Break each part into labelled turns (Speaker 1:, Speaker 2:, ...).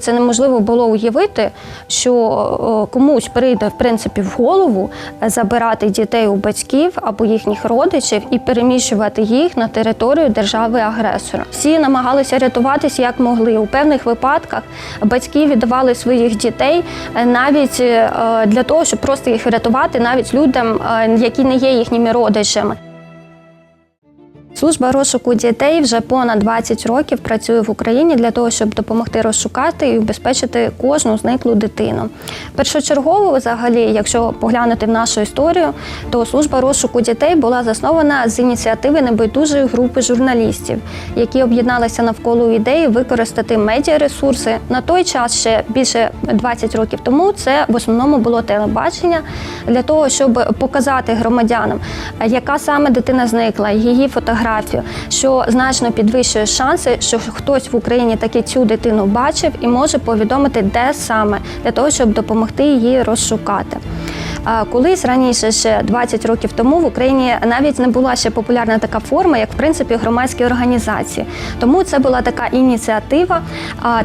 Speaker 1: Це неможливо було уявити, що е, комусь прийде в принципі в голову е, забирати дітей у батьків або їхніх родичів і переміщувати їх на територію держави-агресора. Всі намагалися рятуватися як могли. У певних випадках батьки віддавали своїх дітей е, навіть для того, щоб просто їх врятувати, навіть людям, які не є їхніми родичами. Служба розшуку дітей вже понад 20 років працює в Україні для того, щоб допомогти розшукати і убезпечити кожну зниклу дитину. Першочергово, взагалі, якщо поглянути в нашу історію, то служба розшуку дітей була заснована з ініціативи небайдужої групи журналістів, які об'єдналися навколо ідеї використати медіаресурси. На той час ще більше 20 років тому це в основному було телебачення для того, щоб показати громадянам, яка саме дитина зникла, її фотографію, що значно підвищує шанси, що хтось в Україні таки цю дитину бачив і може повідомити, де саме для того, щоб допомогти її розшукати. Колись раніше, ще 20 років тому, в Україні навіть не була ще популярна така форма, як в принципі громадські організації. Тому це була така ініціатива,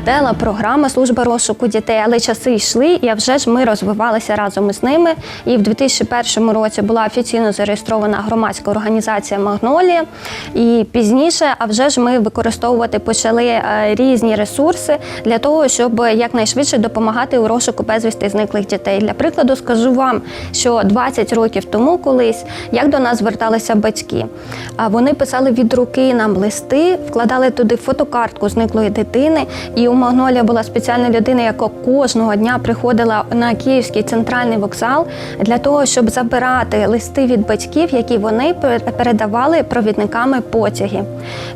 Speaker 1: телепрограма служби розшуку дітей. Але часи йшли, і вже ж ми розвивалися разом із ними. І в 2001 році була офіційно зареєстрована громадська організація Магнолія. І пізніше, а вже ж ми використовувати почали е, різні ресурси для того, щоб якнайшвидше допомагати у розшуку безвісти зниклих дітей. Для прикладу скажу вам, що 20 років тому колись як до нас зверталися батьки. Вони писали від руки нам листи, вкладали туди фотокартку зниклої дитини. І у Магнолія була спеціальна людина, яка кожного дня приходила на Київський центральний вокзал для того, щоб забирати листи від батьків, які вони передавали провідниками потяги.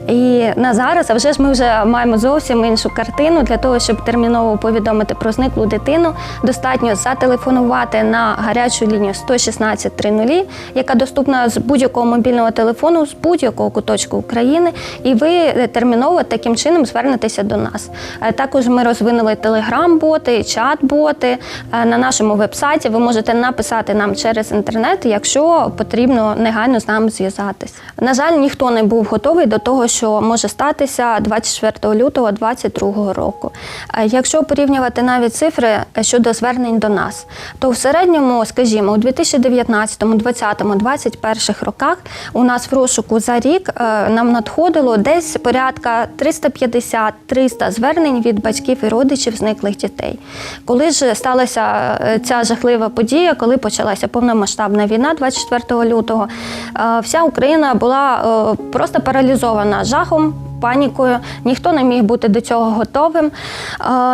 Speaker 1: І на зараз, а вже ж ми вже маємо зовсім іншу картину для того, щоб терміново повідомити про зниклу дитину. Достатньо зателефонувати на гарячу лінію 116 30, яка доступна з будь-якого мобільного телефону, з будь-якого куточку України, і ви терміново таким чином звернетеся до нас. Е, Також ми розвинули телеграм-боти, чат-боти Е, на нашому вебсайті. Ви можете написати нам через інтернет, якщо потрібно негайно з нами зв'язатись. На жаль, ніхто не був готовий до того, що може статися 24 лютого 2022 року. Е, Якщо порівнювати навіть цифри щодо звернень до нас, то в середньому, скажімо, у 2019, 2020, 2021 роках у нас в розшуку за рік е, нам надходило десь порядка 350-300 звернень від батьків і родичів зниклих дітей. Коли ж сталася е, ця жахлива подія, коли почалася повномасштабна війна 24 лютого, е, вся Україна була просто паралізована жахом. Панікою ніхто не міг бути до цього готовим. Е,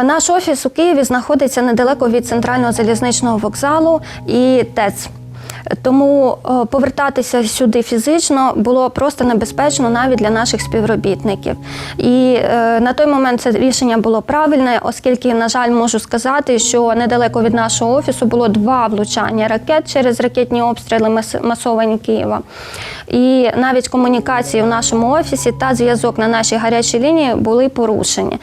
Speaker 1: Наш офіс у Києві знаходиться недалеко від центрального залізничного вокзалу і ТЕЦ. Тому е, повертатися сюди фізично було просто небезпечно навіть для наших співробітників. І е, на той момент це рішення було правильне, оскільки, на жаль, можу сказати, що недалеко від нашого офісу було два влучання ракет через ракетні обстріли масовані Києва. І навіть комунікації в нашому офісі та зв'язок на нашій гарячій лінії були порушені.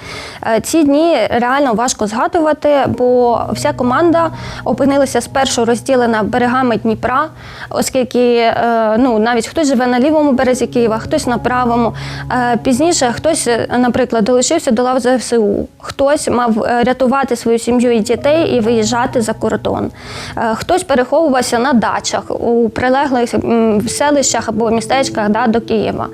Speaker 1: Е, Ці дні реально важко згадувати, бо вся команда опинилася спершу розділена берегами Дніпра, оскільки е, ну, навіть хтось живе на лівому березі Києва, хтось на правому. Е, Пізніше хтось, наприклад, долучився до лав ЗСУ, хтось мав рятувати свою сім'ю і дітей і виїжджати за кордон. Хтось переховувався на дачах у прилеглих селищах або містечках да, до Києва.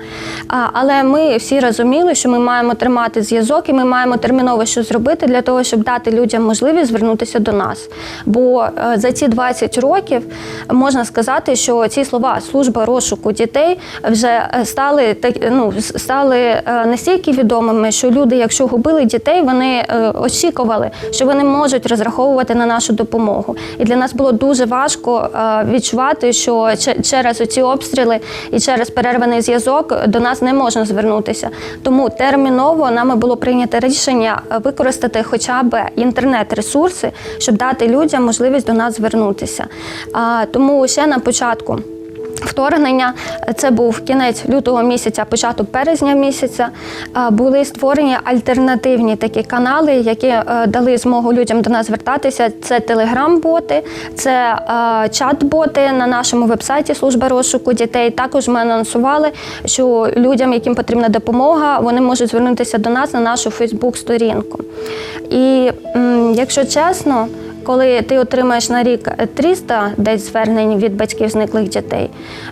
Speaker 1: А, Але ми всі розуміли, що ми маємо тримати зв'язок і ми маємо терміново щось зробити для того, щоб дати людям можливість звернутися до нас. Бо е, за ці 20 років можна сказати, що ці слова служба розшуку дітей вже е, стали так, ну, стали е, настільки відомими, що люди, якщо губили дітей, вони очікували, що вони можуть розраховувати на нашу допомогу. І для нас було дуже важко відчувати, що че- через ці обстріли і через перерваний зв'язок до нас не можна звернутися. Тому терміново нами було прийнято рішення е, використати хоча б інтернет-ресурси, щоб дати людям можливість до нас звернутися. Тому ще на початку. Вторгнення це був кінець лютого місяця, початок березня місяця. Були створені альтернативні такі канали, які е, дали змогу людям до нас звертатися. Це телеграм-боти, це е, чат-боти на нашому вебсайті служба розшуку дітей. Також ми анонсували, що людям, яким потрібна допомога, вони можуть звернутися до нас на нашу Фейсбук-сторінку. І якщо чесно, коли ти отримаєш на рік 300 десь звернень від батьків зниклих дітей,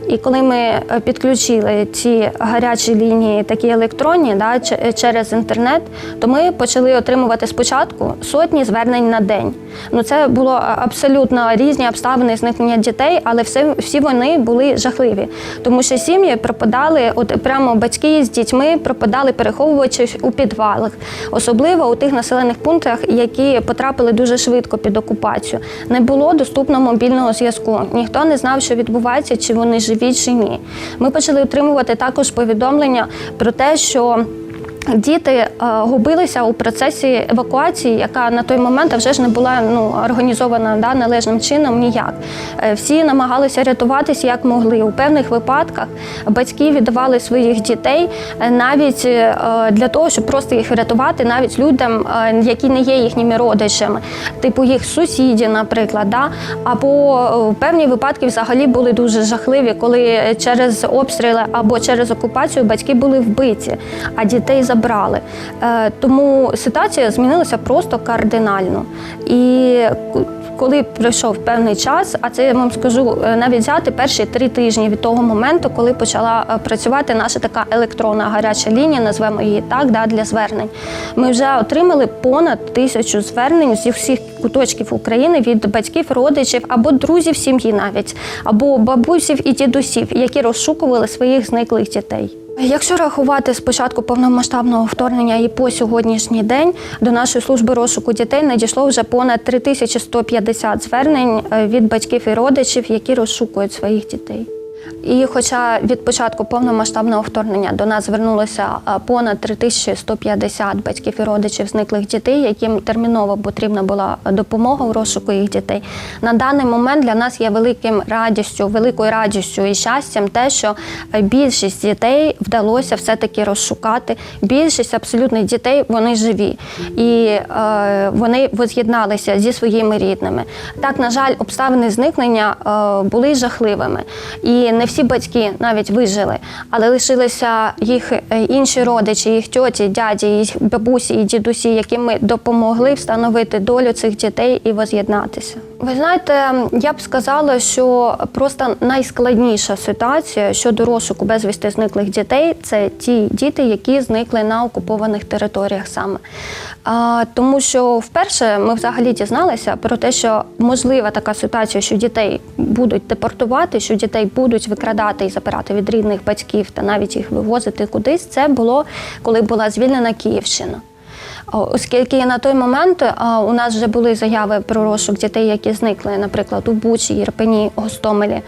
Speaker 1: і коли ми е, підключили ці гарячі лінії, такі електронні, да, через інтернет, то ми почали отримувати спочатку сотні звернень на день. Ну це було абсолютно різні обставини зникнення дітей, але все, всі вони були жахливі, тому що сім'ї пропадали, от прямо батьки з дітьми пропадали, переховуючись у підвалах, особливо у тих населених пунктах, які потрапили дуже швидко під окупацію. Не було доступно мобільного зв'язку. Ніхто не знав, що відбувається, чи вони живі, чи ні. Ми почали отримувати також повідомлення про те, що Діти е, губилися у процесі евакуації, яка на той момент вже ж не була ну організована да, належним чином ніяк. Е, Всі намагалися рятуватися як могли. У певних випадках батьки віддавали своїх дітей е, навіть для того, щоб просто їх врятувати, навіть людям, які не є їхніми родичами, типу їх сусідів, наприклад. Да? Або певні випадки взагалі були дуже жахливі, коли через обстріли або через окупацію батьки були вбиті, а дітей забрали. Е, Тому ситуація змінилася просто кардинально. І коли пройшов певний час, а це я вам скажу е, навіть взяти перші три тижні від того моменту, коли почала е, працювати наша така електронна гаряча лінія, назвемо її так, для звернень. Ми вже отримали понад тисячу звернень зі всіх куточків України від батьків, родичів або друзів сім'ї навіть, або бабусів і дідусів, які розшукували своїх зниклих дітей. Якщо рахувати з початку повномасштабного вторгнення і по сьогоднішній день до нашої служби розшуку дітей надійшло вже понад 3150 звернень е, від батьків і родичів, які розшукують своїх дітей. І хоча від початку повномасштабного вторгнення до нас звернулося понад 3150 батьків і родичів зниклих дітей, яким терміново потрібна була допомога у розшуку їх дітей, на даний момент для нас є великим радістю, великою радістю і щастям те, що е, більшість дітей вдалося все-таки розшукати. Більшість абсолютних дітей вони живі і е, вони воз'єдналися зі своїми рідними. Так, на жаль, обставини зникнення е, були жахливими. І не всі батьки навіть вижили, але лишилися їх е, інші родичі, їх тьоті, дяді, їх бабусі і дідусі, яким ми допомогли встановити долю цих дітей і воз'єднатися. Ви знаєте, я б сказала, що просто найскладніша ситуація щодо розшуку безвісти зниклих дітей це ті діти, які зникли на окупованих територіях саме. А, тому що вперше ми взагалі дізналися про те, що можлива така ситуація, що дітей будуть депортувати, що дітей будуть викрадати і забирати від рідних батьків та навіть їх вивозити кудись. Це було коли була звільнена Київщина. Оскільки на той момент у нас вже були заяви про розшук дітей, які зникли, наприклад, у Бучі, Єрпені, Гостомелі.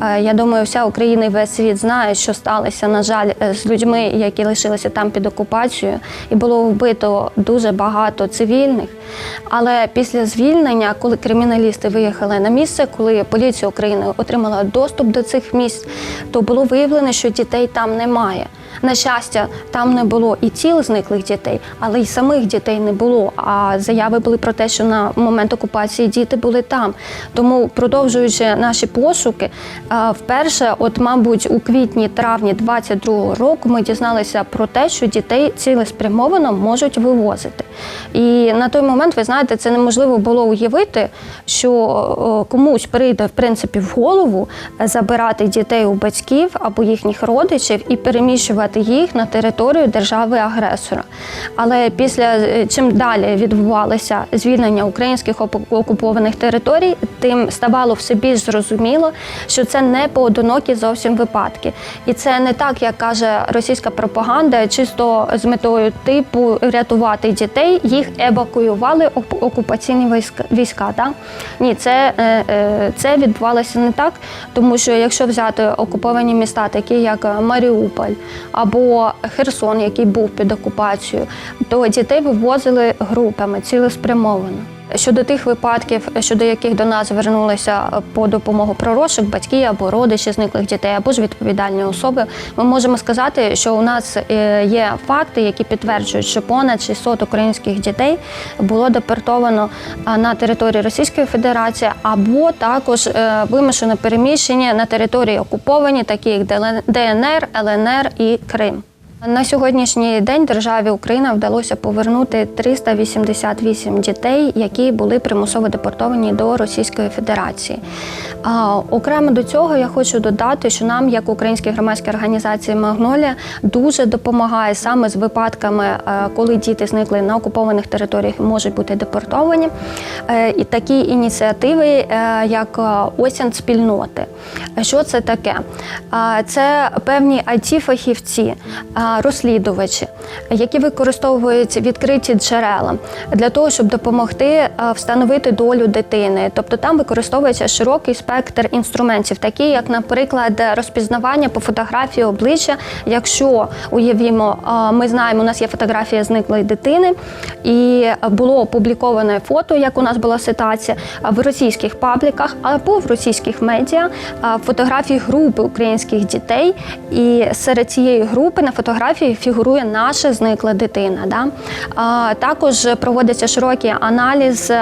Speaker 1: Е, Я думаю, вся Україна і весь світ знає, що сталося, на жаль, е, з людьми, які лишилися там під окупацією, і було вбито дуже багато цивільних. Але після звільнення, коли криміналісти виїхали на місце, коли поліція України отримала доступ до цих місць, то було виявлено, що дітей там немає. На щастя, там не було і тіл зниклих дітей, але й самих дітей не було. А заяви були про те, що на момент окупації діти були там. Тому, продовжуючи наші пошуки, вперше, от, мабуть, у квітні-травні 22-го року ми дізналися про те, що дітей цілеспрямовано можуть вивозити. І на той момент, ви знаєте, це неможливо було уявити, що комусь прийде в принципі в голову е, забирати дітей у батьків або їхніх родичів і переміщувати їх на територію держави-агресора. Але після е, чим далі відбувалося звільнення українських окупованих територій, тим ставало все більш зрозуміло, що це не поодинокі зовсім випадки. І це не так, як каже російська пропаганда, чисто з метою типу рятувати дітей, їх евакуювали окупаційні війська. війська так? Ні, це, е, е, це відбувалося не так, тому що якщо взяти окуповані міста, такі як Маріуполь або Херсон, який був під окупацією, то дітей вивозили групами цілеспрямовано. Щодо тих випадків, щодо яких до нас звернулися по допомогу про розшук, батьки або родичі зниклих дітей, або ж відповідальні особи, ми можемо сказати, що у нас е, є факти, які підтверджують, що понад 600 українських дітей було депортовано на території Російської Федерації, або також е, вимушено переміщення на території окуповані, такі як ДНР, ЛНР і Крим. На сьогоднішній день державі Україна вдалося повернути 388 дітей, які були примусово депортовані до Російської Федерації. Окремо до цього я хочу додати, що нам, як українській громадській організації Магнолія, дуже допомагає саме з випадками, е, коли діти зникли на окупованих територіях і можуть бути депортовані. Е, І такі ініціативи, е, як осінь спільноти. Що це таке? Це певні it фахівці розслідувачі, які використовують відкриті джерела для того, щоб допомогти е, встановити долю дитини. Тобто там використовується широкий спектр інструментів, такі як, наприклад, розпізнавання по фотографії обличчя. Якщо уявімо, е, ми знаємо, у нас є фотографія зниклої дитини, і було опубліковане фото, як у нас була ситуація в російських пабліках або в російських медіа е, фотографії групи українських дітей, і серед цієї групи на фотографії фігурує наша зникла дитина. Да? Також проводиться широкий аналіз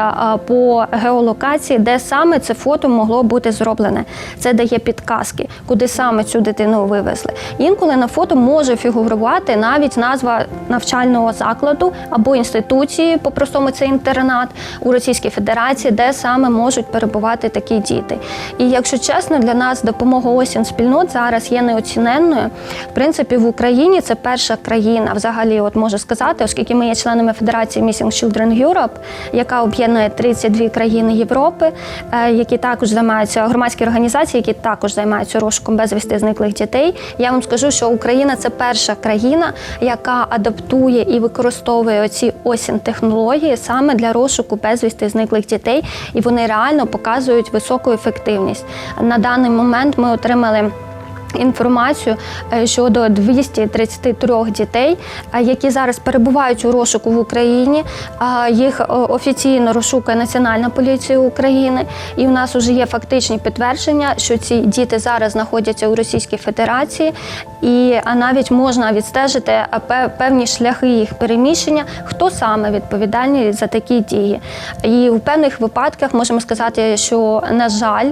Speaker 1: по геолокації, де саме це фото могло бути зроблене. Це дає підказки, куди саме цю дитину вивезли. Інколи на фото може фігурувати навіть назва навчального закладу або інституції, по-простому це інтернат у Російській Федерації, де саме можуть перебувати такі діти. І якщо чесно, для нас допомога осінь спільнот зараз є неоціненною. В принципі, в Україні це перша країна, взагалі, от можу сказати, оскільки ми є членами Федерації Missing Children Europe, яка об'єднує 32 країни Європи, е, які також займаються громадські організації, які також займаються розшуком безвісти зниклих дітей. Я вам скажу, що Україна це перша країна, яка адаптує і використовує оці осінь технології саме для розшуку безвісти зниклих дітей, і вони реально показують високу ефективність. На даний момент ми отримали. Інформацію е, щодо 233 дітей, е, які зараз перебувають у розшуку в Україні. Їх е, офіційно розшукує Національна поліція України, і у нас вже є фактичні підтвердження, що ці діти зараз знаходяться у Російській Федерації, і навіть можна відстежити певні шляхи їх переміщення, хто саме відповідальний за такі дії. І в певних випадках можемо сказати, що на жаль,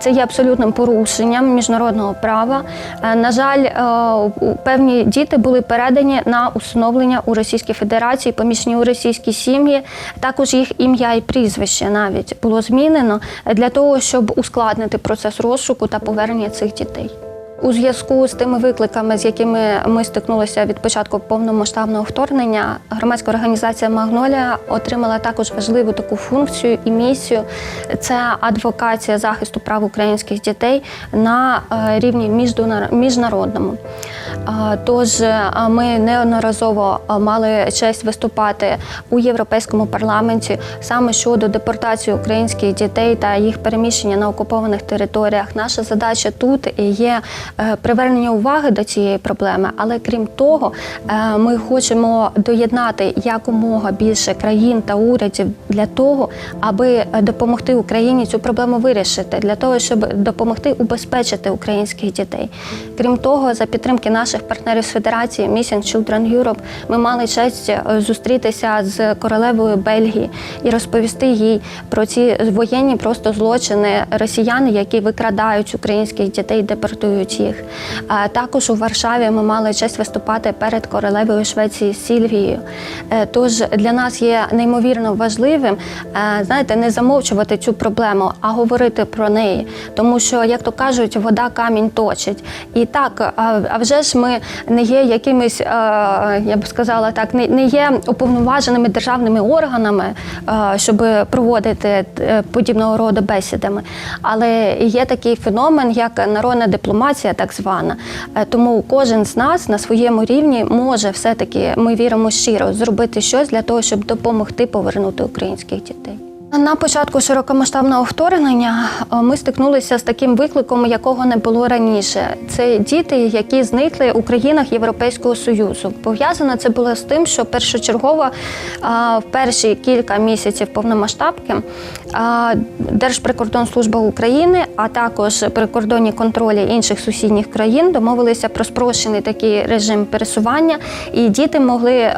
Speaker 1: це є абсолютним порушенням міжнародного права. Е, На жаль, е, певні діти були передані на усиновлення у Російській Федерації, помічні у російські сім'ї. Також їх ім'я і прізвище навіть було змінено для того, щоб ускладнити процес розшуку та повернення цих дітей. У зв'язку з тими викликами, з якими ми стикнулися від початку повномасштабного вторгнення, громадська організація Магнолія отримала також важливу таку функцію і місію це адвокація захисту прав українських дітей на е, рівні міжнародному. Е, Тож е, ми неодноразово мали честь виступати у Європейському парламенті саме щодо депортації українських дітей та їх переміщення на окупованих територіях. Наша задача тут є привернення уваги до цієї проблеми, але крім того, е, ми хочемо доєднати якомога більше країн та урядів для того, аби е, допомогти Україні цю проблему вирішити, для того, щоб допомогти убезпечити українських дітей. Крім того, за підтримки наших партнерів з Федерації Missing Children Europe ми мали честь е, зустрітися з королевою Бельгії і розповісти їй про ці воєнні просто злочини росіян, які викрадають українських дітей, депортують їх. Також у Варшаві ми мали честь виступати перед королевою Швеції Сільвією. Е, Тож для нас є неймовірно важливим, е, знаєте, не замовчувати цю проблему, а говорити про неї. Тому що, як то кажуть, вода камінь точить. І так, а вже ж ми не є якимись, е, я б сказала так, не є уповноваженими державними органами, щоб проводити подібного роду бесідами. Але є такий феномен, як народна дипломатія, так звана. Е, Тому кожен з нас на своєму рівні може все-таки, ми віримо щиро, зробити щось для того, щоб допомогти повернути українських дітей. На початку широкомасштабного вторгнення е, ми стикнулися з таким викликом, якого не було раніше. Це діти, які зникли у країнах Європейського Союзу. Пов'язано це було з тим, що першочергово е, в перші кілька місяців повномасштабки е, Держприкордонслужба України, а також прикордонні контролі інших сусідніх країн домовилися про спрощений такий режим пересування, і діти могли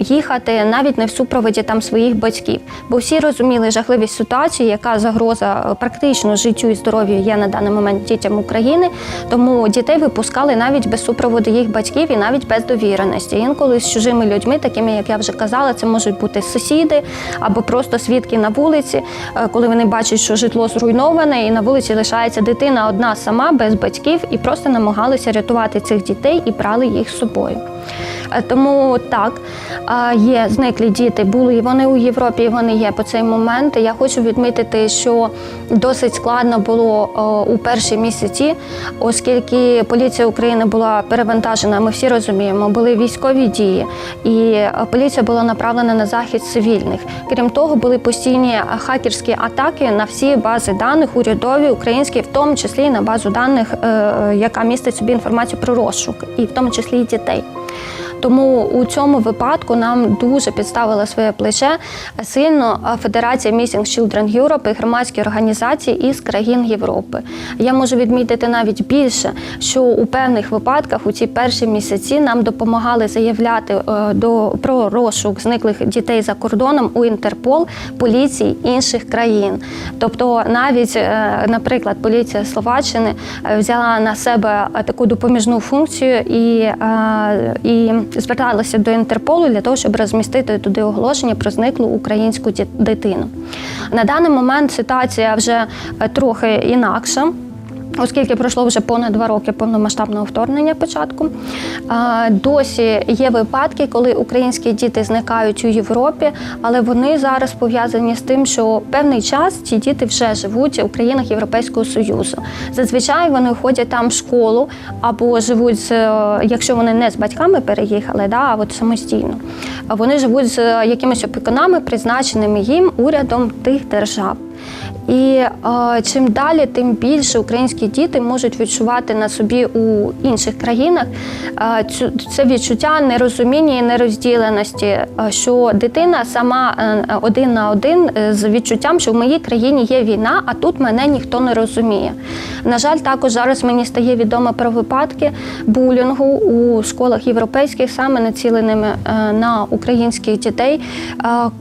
Speaker 1: їхати навіть не в супроводі там своїх батьків, бо всі розуміли, жахливість ситуації, яка загроза е, практично життю і здоров'ю є на даний момент дітям України. Тому дітей випускали навіть без супроводу їх батьків і навіть без довіреності. Інколи з чужими людьми, такими як я вже казала, це можуть бути сусіди або просто свідки на вулиці, е, коли вони бачать, що житло зруйноване, і на вулиці лишається дитина одна сама без батьків, і просто намагалися рятувати цих дітей і брали їх з собою. Е, Тому так е, є зниклі діти, були і вони у Європі, і вони є по цей момент. Я хочу відмітити, що досить складно було е, у перші місяці, оскільки поліція України була перевантажена. Ми всі розуміємо, були військові дії, і поліція була направлена на захист цивільних. Крім того, були постійні хакерські атаки на всі бази даних, урядові, українські, в тому числі на базу даних, яка містить собі інформацію про розшук, і в тому числі і дітей. Тому у цьому випадку нам дуже підставила своє плече сильно Федерація Missing Children Europe і громадські організації із країн Європи. Я можу відмітити навіть більше, що у певних випадках у ці перші місяці нам допомагали заявляти е, до про розшук зниклих дітей за кордоном у Інтерпол поліції інших країн. Тобто, навіть, е, наприклад, поліція Словаччини е, взяла на себе таку допоміжну функцію і, і зверталася до Інтерполу для того, щоб розмістити туди оголошення про зниклу українську дитину. На даний момент ситуація вже е, трохи інакша. Оскільки пройшло вже понад два роки повномасштабного вторгнення початку, досі є випадки, коли українські діти зникають у Європі, але вони зараз пов'язані з тим, що певний час ці діти вже живуть у країнах Європейського Союзу. Зазвичай вони ходять там в школу або живуть з якщо вони не з батьками переїхали, да, а от самостійно. Вони живуть з е, якимись опікунами, призначеними їм урядом тих держав. І е, чим далі, тим більше українські діти можуть відчувати на собі у інших країнах е, цю це відчуття нерозуміння і нерозділеності, е, що дитина сама е, один на один е, з відчуттям, що в моїй країні є війна, а тут мене ніхто не розуміє. На жаль, також зараз мені стає відомо про випадки булінгу у школах європейських, саме націленими на українських дітей,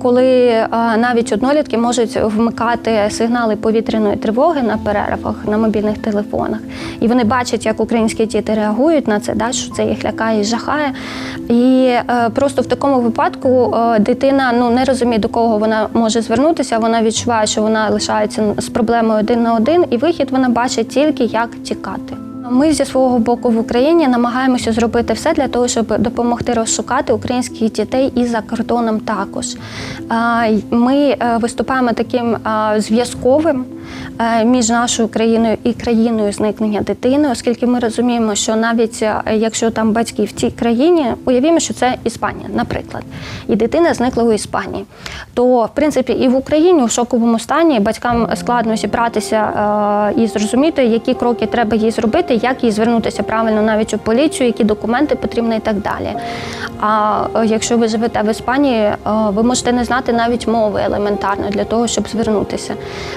Speaker 1: коли навіть однолітки можуть вмикати сигнали повітряної тривоги на перервах на мобільних телефонах. І вони бачать, як українські діти реагують на це, да, що це їх лякає і жахає. І е, просто в такому випадку е, дитина ну, не розуміє, до кого вона може звернутися. Вона відчуває, що вона лишається з проблемою один на один, і вихід вона бачить тільки як тікати. Ми зі свого боку в Україні намагаємося зробити все для того, щоб допомогти розшукати українських дітей і за кордоном також. Ми е, виступаємо таким зв'язковим між нашою країною і країною зникнення дитини, оскільки ми розуміємо, що навіть е, якщо там батьки в цій країні, уявімо, що це Іспанія, наприклад, і дитина зникла у Іспанії, то в принципі і в Україні у шоковому стані батькам складно зібратися е, і зрозуміти, які кроки треба їй зробити, як їй звернутися правильно навіть у поліцію, які документи потрібні і так далі. А е, якщо ви живете в Іспанії, е, ви можете не знати навіть мови елементарно для того, щоб звернутися.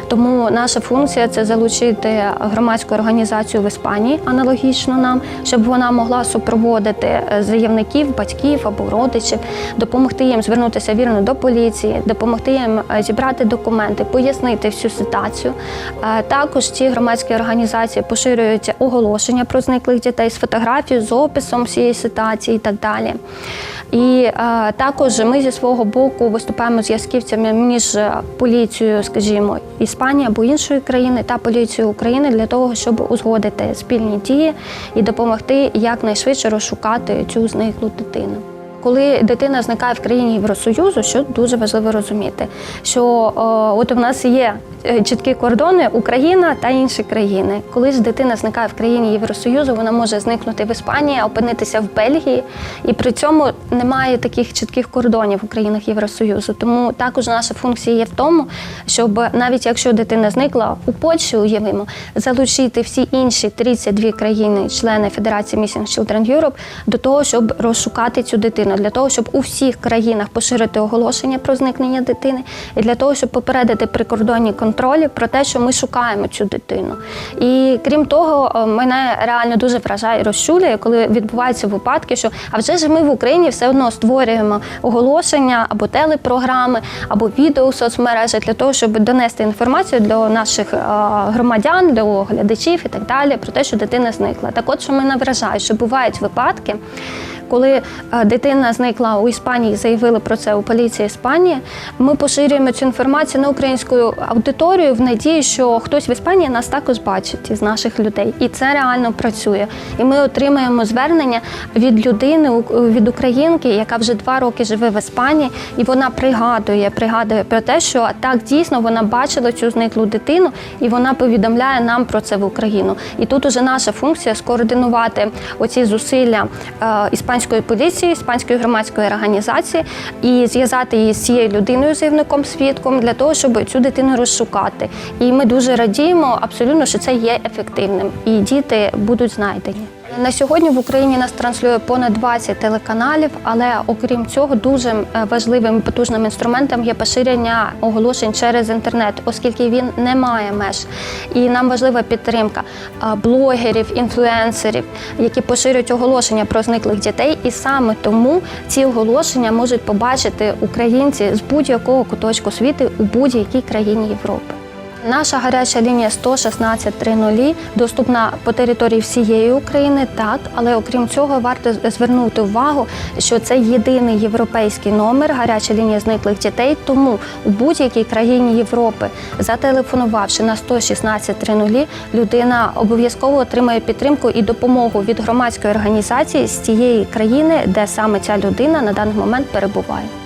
Speaker 1: Тому наша функція це залучити громадську організацію в Іспанії, аналогічно нам, щоб вона могла супроводити е, заявників, батьків або родичів, допомогти їм звернутися вірно до поліції, допомогти їм е, зібрати документи, пояснити всю ситуацію. Е, Також ці громадські організації поширюють оголошення про зниклих дітей з фотографією, з описом всієї ситуації і так далі. І е, також ми зі свого боку виступаємо зв'язківцями між е, поліцією, скажімо, Іспанії або іншої країни та поліцією України для того, щоб узгодити спільні дії і допомогти якнайшвидше розшукати цю зниклу дитину. Коли дитина зникає в країні Євросоюзу, що дуже важливо розуміти, що о, от у нас є чіткі кордони Україна та інші країни. Коли ж дитина зникає в країні Євросоюзу, вона може зникнути в Іспанії, опинитися в Бельгії, і при цьому немає таких чітких кордонів у країнах Євросоюзу. Тому також наша функція є в тому, щоб навіть якщо дитина зникла у Польщі, уявимо, залучити всі інші 32 країни, члени Федерації Missing Children Europe, до того, щоб розшукати цю дитину, для того, щоб у всіх країнах поширити оголошення про зникнення дитини, і для того, щоб попередити прикордонні контролі контролі про те, що ми шукаємо цю дитину. І крім того, е, мене реально дуже вражає і розчулює, коли відбуваються випадки, що а вже ж ми в Україні все одно створюємо оголошення або телепрограми, або відео в соцмережах для того, щоб донести інформацію для наших е, громадян, для глядачів і так далі про те, що дитина зникла. Так от, що мене вражає, що бувають випадки. Коли е, дитина зникла у Іспанії, заявили про це у поліції Іспанії. Ми поширюємо цю інформацію на українську аудиторію в надії, що хтось в Іспанії нас також бачить із наших людей, і це реально працює. І ми отримаємо звернення від людини, від українки, яка вже два роки живе в Іспанії, і вона пригадує, пригадує про те, що так дійсно вона бачила цю зниклу дитину, і вона повідомляє нам про це в Україну. І тут уже наша функція скоординувати оці зусилля е, іспанської поліції, іспанської громадської організації і зв'язати її з цією людиною, заявником свідком, для того, щоб цю дитину розшукати. І ми дуже радіємо абсолютно, що це є ефективним, і діти будуть знайдені. На сьогодні в Україні нас транслює понад 20 телеканалів, але окрім цього, дуже е, важливим і потужним інструментом є поширення оголошень через інтернет, оскільки він не має меж. І нам важлива підтримка е, блогерів, інфлюенсерів, які поширюють оголошення про зниклих дітей. І саме тому ці оголошення можуть побачити українці з будь-якого куточку світу у будь-якій країні Європи. Наша гаряча лінія 11630 доступна по території всієї України, так, але окрім цього, варто звернути увагу, що це єдиний європейський номер гаряча лінія зниклих дітей. Тому у будь-якій країні Європи, зателефонувавши на 11630, людина обов'язково отримає підтримку і допомогу від громадської організації з тієї країни, де саме ця людина на даний момент перебуває.